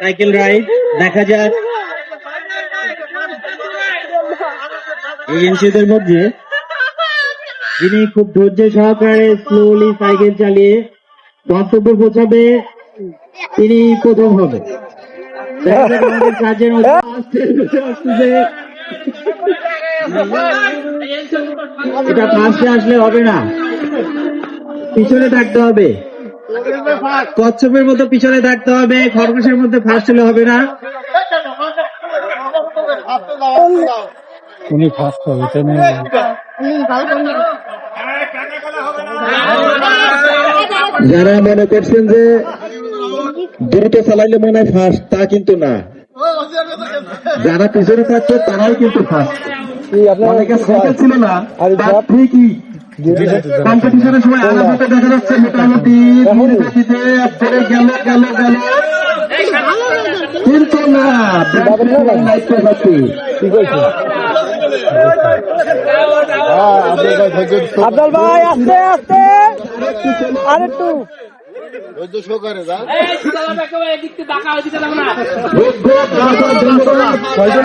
Cycle ride, দেখা যাক এজেন্সিদের মধ্যে যিনি খুব ধৈর্য সহকারে স্লোলি সাইকেল চালিয়ে গন্তব্যে পৌঁছাবে, তিনি প্রথম হবে। এটা ফার্স্টে আসলে হবে না, পিছনে থাকতে হবে কচ্ছপের মতো পিছনে থাকতে হবে খরগোশের মধ্যে ফার্স্ট হলে হবে না। উনি ফার্স্ট হবে যারা মনে করছেন যে দ্রুত চালাইলে মনে হয় ফার্স্ট তা কিন্তু না। যারা পিছনে থাকছে তারাই কিন্তু ফার্স্ট অনেকে ছিল না তার ঠিকই কম্পিটিশনের সময় আলাদাতে দেখা যাচ্ছে মোটামুটি ধীরে গেল গেল গেল। কিন্তু না আব্দুল ভাই আস্তে আস্তে। আর একটু। ধন্যবাদ